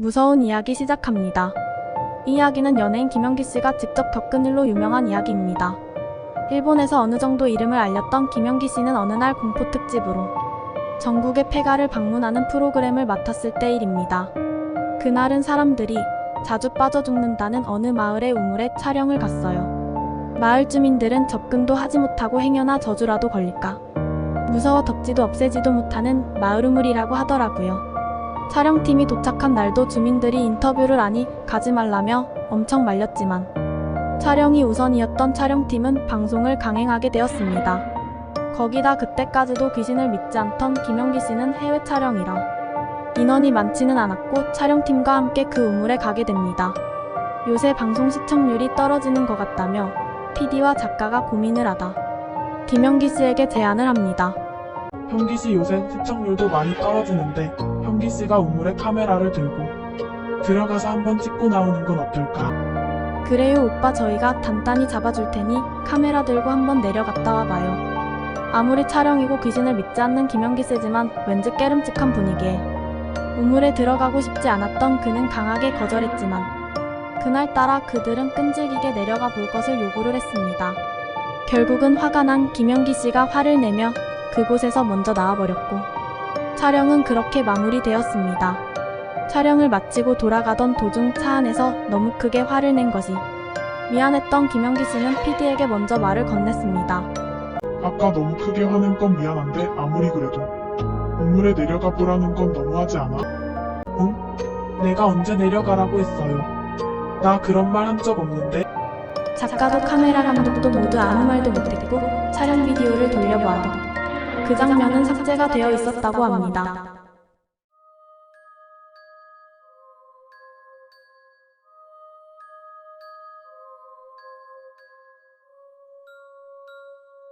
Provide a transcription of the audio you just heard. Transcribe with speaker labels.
Speaker 1: 무서운 이야기 시작합니다. 이 이야기는 연예인 김연기 씨가 직접 겪은 일로 유명한 이야기입니다. 일본에서 어느 정도 이름을 알렸던 김연기 씨는 어느 날 공포 특집으로 전국의 폐가를 방문하는 프로그램을 맡았을 때 일입니다. 그날은 사람들이 자주 빠져 죽는다는 어느 마을의 우물에 촬영을 갔어요. 마을 주민들은 접근도 하지 못하고 행여나 저주라도 걸릴까 무서워 덮지도 없애지도 못하는 마을 우물이라고 하더라고요. 촬영팀이 도착한 날도 주민들이 인터뷰를 하니 가지 말라며 엄청 말렸지만 촬영이 우선이었던 촬영팀은 방송을 강행하게 되었습니다. 거기다 그때까지도 귀신을 믿지 않던 김영기 씨는 해외 촬영이라 인원이 많지는 않았고 촬영팀과 함께 그 우물에 가게 됩니다. 요새 방송 시청률이 떨어지는 것 같다며 PD와 작가가 고민을 하다 김영기 씨에게 제안을 합니다.
Speaker 2: 현기 씨 요새 시청률도 많이 떨어지는데 현기 씨가 우물에 카메라를 들고 들어가서 한번 찍고 나오는 건 어떨까?
Speaker 1: 그래요 오빠 저희가 단단히 잡아줄 테니 카메라 들고 한번 내려갔다 와봐요. 아무리 촬영이고 귀신을 믿지 않는 김연기 씨지만 왠지 깨름직한 분위기에 우물에 들어가고 싶지 않았던 그는 강하게 거절했지만 그날따라 그들은 끈질기게 내려가 볼 것을 요구를 했습니다. 결국은 화가 난 김연기 씨가 화를 내며 그곳에서 먼저 나와버렸고 촬영은 그렇게 마무리되었습니다. 촬영을 마치고 돌아가던 도중 차 안에서 너무 크게 화를 낸 것이 미안했던 김영기 씨는 PD에게 먼저 말을 건넸습니다.
Speaker 2: 아까 너무 크게 화낸 건 미안한데 아무리 그래도 우물에 내려가 보라는 건 너무하지 않아? 응? 내가 언제 내려가라고 했어요? 나 그런 말 한 적 없는데
Speaker 1: 작가도 카메라 감독도 모두 아무 말도 못했고 촬영 비디오를 돌려보아도 그 장면은 삭제가 되어 있었다고 합니다.